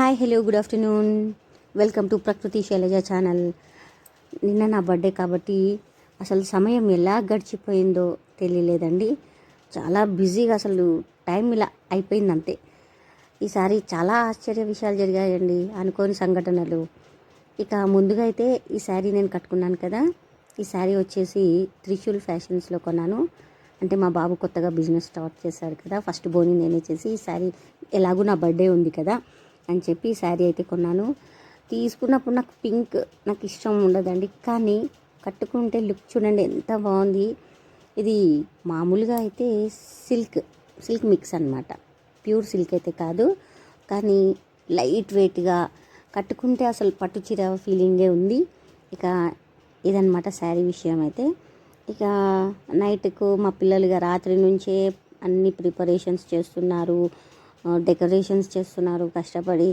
Hi hello good afternoon welcome to Prakruthi Shailaja channel నిన్న నా birthday కాబట్టి అసలు సమయం ఎలా గడిచిపోయిందో తెలియలేదండి. చాలా బిజీగా అసలు టైం ఇలా అయిపోయింది అంతే. ఈసారి చాలా ఆశ్చర్య విషయాలు జరిగాయండి అనుకోని సంఘటనలు. ఇక ముందుగా అయితే ఈ శారీ నేను కట్టుకున్నాను కదా. ఈ శారీ వచ్చేసి త్రిశూల్ ఫ్యాషన్స్లో కొన్నాను. అంటే మా బాబు కొత్తగా బిజినెస్ స్టార్ట్ చేశారు కదా. ఫస్ట్ బోని నేనే చేసి ఈ శారీ ఎలాగూ నా బర్త్డే ఉంది కదా. అని చెప్పి ఈ శారీ అయితే కొన్నాను. తీసుకున్నప్పుడు నాకు పింక్ నాకు ఇష్టం ఉండదండి. కానీ కట్టుకుంటే లుక్ చూడండి ఎంత బాగుంది. ఇది మామూలుగా అయితే సిల్క్ సిల్క్ మిక్స్ అన్నమాట. ప్యూర్ సిల్క్ అయితే కాదు. కానీ లైట్ వెయిట్గా కట్టుకుంటే అసలు పట్టు చీర ఫీలింగే ఉంది. ఇక ఇదనమాట శారీ విషయం అయితే. ఇక నైట్కు మా పిల్లలుగా రాత్రి నుంచే అన్ని ప్రిపరేషన్స్ చేస్తున్నారు. డెకరేషన్స్ చేస్తున్నారు కష్టపడి.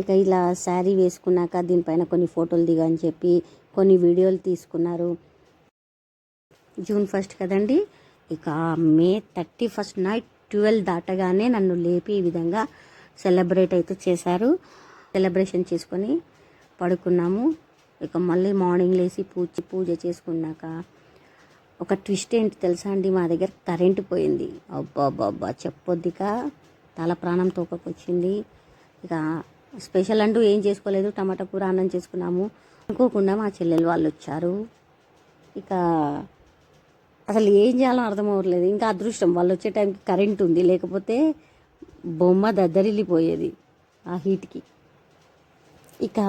ఇక ఇలా శారీ వేసుకున్నాక దీనిపైన కొన్ని ఫోటోలు దిగని చెప్పి కొన్ని వీడియోలు తీసుకున్నారు. జూన్ ఫస్ట్ కదండి? ఇక May thirty first night twelve దాటగానే నన్ను లేపి ఈ విధంగా సెలబ్రేట్ అయితే చేశారు. సెలబ్రేషన్ చేసుకొని పడుకున్నాము. ఇక మళ్ళీ మార్నింగ్ లేచి పూజ పూజ చేసుకున్నాక ఒక ట్విస్ట్ ఏంటి తెలుసా అండి? మా దగ్గర కరెంటు పోయింది. అబ్బా అబ్బా చెప్పొద్దిక? తల ప్రాణం తోకకొచ్చింది. ఇక స్పెషల్ అంటూ ఏం చేసుకోలేదు. టమాటా కూర అన్నం చేసుకున్నాము. అనుకోకుండా మా చెల్లెలు వాళ్ళు వచ్చారు ఇక అసలు ఏం చేయాలో అర్థం అవ్వట్లేదు. ఇంకా అదృష్టం. వాళ్ళు వచ్చే టైంకి కరెంట్ ఉంది. లేకపోతే బొమ్మ దద్దరిల్లిపోయేది ఆ హీట్కి. ఇక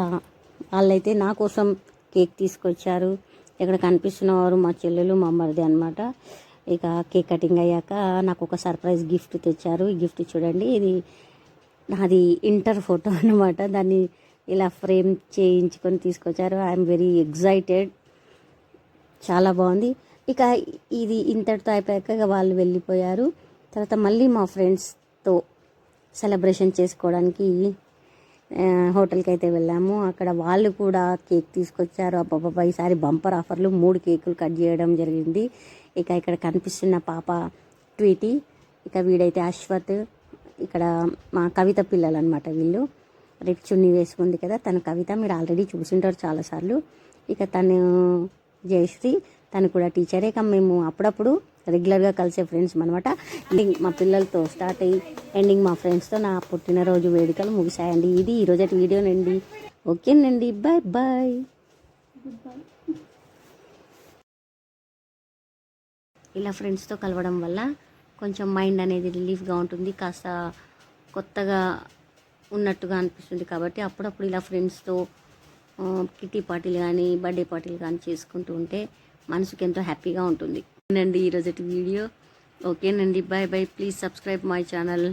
వాళ్ళైతే నా కోసం కేక్ తీసుకొచ్చారు. ఇక్కడ కనిపిస్తున్న వారు మా చెల్లెలు మా మరిది అనమాట ఇక కేక్ కటింగ్ అయ్యాక నాకు ఒక సర్ప్రైజ్ గిఫ్ట్ తెచ్చారు. ఈ గిఫ్ట్ చూడండి ఇది నాది ఇంటర్ ఫోటో అనమాట దాన్ని ఇలా ఫ్రేమ్ చేయించుకొని తీసుకొచ్చారు. ఐఎమ్ వెరీ ఎగ్జైటెడ్ చాలా బాగుంది. ఇక ఇది ఇంతటితో అయిపోయాక వాళ్ళు వెళ్ళిపోయారు. తర్వాత మళ్ళీ మా ఫ్రెండ్స్తో సెలబ్రేషన్ చేసుకోవడానికి హోటల్కి అయితే వెళ్ళాము. అక్కడ వాళ్ళు కూడా కేక్ తీసుకొచ్చారు. అబ్బాబ్బా ఈసారి బంపర్ ఆఫర్లు మూడు కేకులు కట్ చేయడం జరిగింది. ఇక ఇక్కడ కనిపిస్తున్న పాప ట్వీటీ. ఇక వీడైతే అశ్వత్. ఇక్కడ మా కవిత పిల్లలు అనమాట వీళ్ళు. రేపు చున్నీ వేసుకుంది కదా తన కవిత. మీరు ఆల్రెడీ చూసింటారు చాలాసార్లు. ఇక తను జయశ్రీ. తను కూడా టీచరే ఇక మేము అప్పుడప్పుడు రెగ్యులర్గా కలిసే ఫ్రెండ్స్ అనమాట మా పిల్లలతో స్టార్ట్ అయ్యి ఎండింగ్ మా ఫ్రెండ్స్తో నా పుట్టినరోజు వేడుకలు ముగిసాయండి ఇది ఈరోజు వీడియోనండి. ఓకేనండి. బాయ్ బాయ్ ఇలా ఫ్రెండ్స్తో కలవడం వల్ల కొంచెం మైండ్ అనేది రిలీఫ్గా ఉంటుంది. కాస్త కొత్తగా ఉన్నట్టుగా అనిపిస్తుంది కాబట్టి అప్పుడప్పుడు ఇలా ఫ్రెండ్స్తో కిటీ పార్టీలు కానీ బర్త్డే పార్టీలు కానీ చేసుకుంటూ ఉంటే మనసుకి ఎంతో హ్యాపీగా ఉంటుంది. అండి ఈరోజు వీడియో. ఓకేనండి bye bye please subscribe my channel